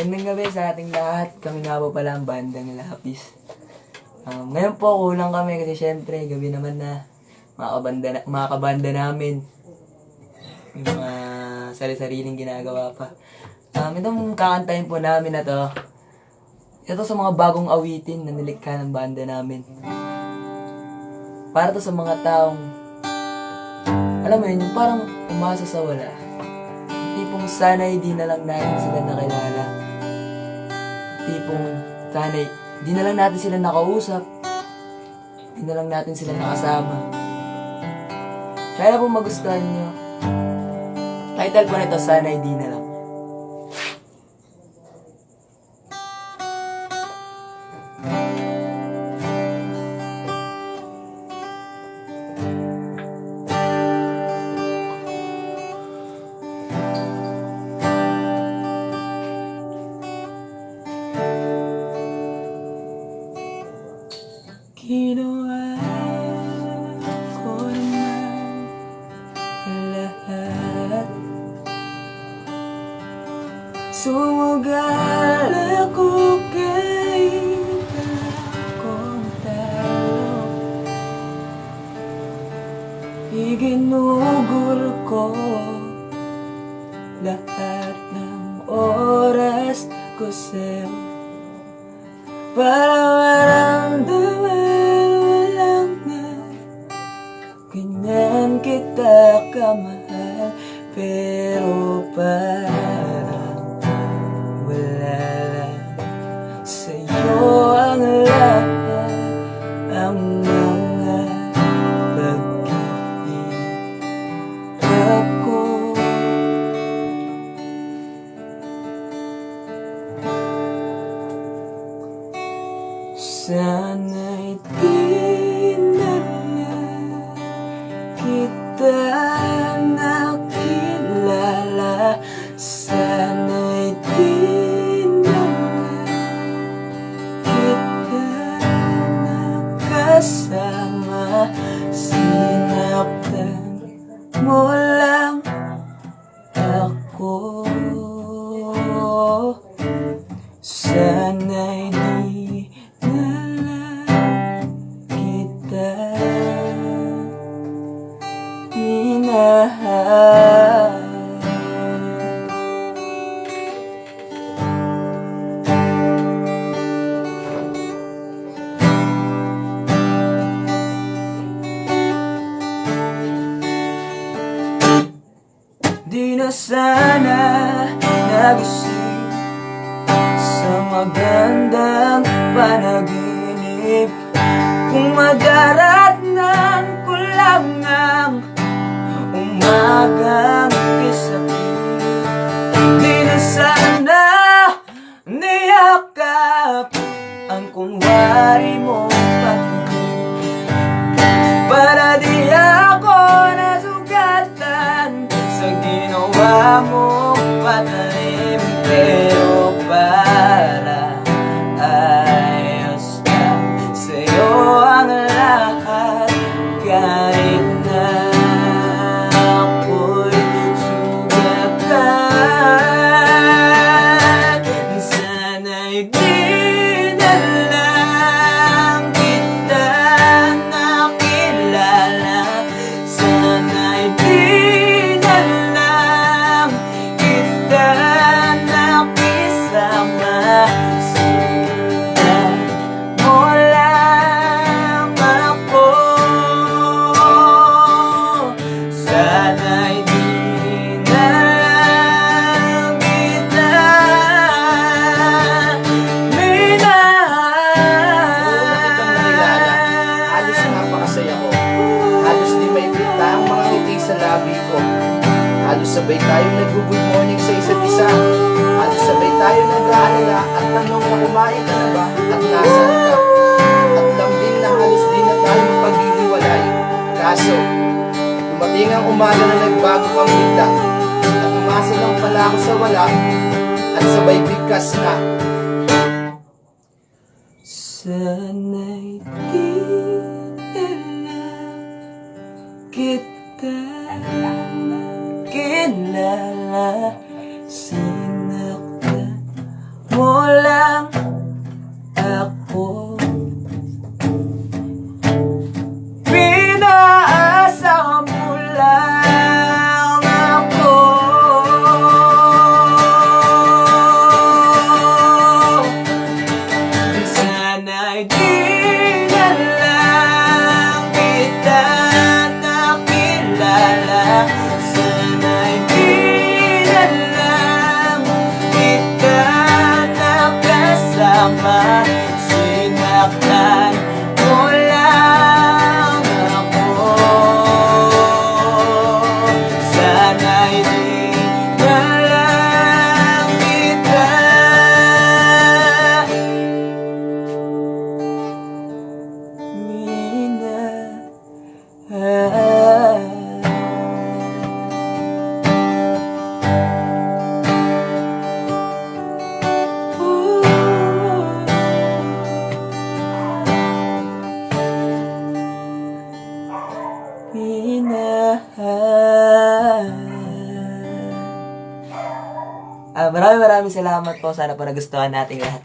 Magandang gabi sa ating lahat. Kami nga po pala ang bandang Lapis. Um, ngayon po, kulang kami kasi syempre, gabi naman na mga kabanda, na, mga kabanda namin. May mga sari-sariling ginagawa pa. Um, itong kakantahin po namin na to, ito sa mga bagong awitin na nilikha ng banda namin. Para to sa mga taong, alam mo yun, yung parang umasa sa wala. Tipong sana'y di na lang natin sila nakilala. Tipong sana'y di na lang natin sila nakausap. Di na lang natin sila nakasama. Kaya po magustuhan nyo. Title po nito, sana'y di na lang. Lahat Sumugal ako kay kong tao Iginugol ko lahat ng oras ko sa'yo. Para maramdaman lang na Ganyan kita kamahal Pero parang wala lang Sa'yo ang lahat Ang mga pag-iirap ko Sana'y di na kita nakasama Sinaktan mo Di na sana nagising sa magandang panaginip. Kung madaratnan ko lang ang umagang kisapin Di na sana niyakap ang kunwari mong tayong nag-good morning sa isa't isa. Halos sabay tayo nag-aalala at tanong na kumain ka na ba at nasaan ka. At lambing na halos di na tayo mapaghihiwalay. Kaso, dumating ang umaga na nagbago ang bigla. At umasa lang pala ako sa wala at sabay bigkas na. Sana'y di na kita kilala Sinaktan mo lang ako. Pinaasa mo lang ako. Sana'y di maraming maraming salamat po. Sana po nagustuhan nating lahat.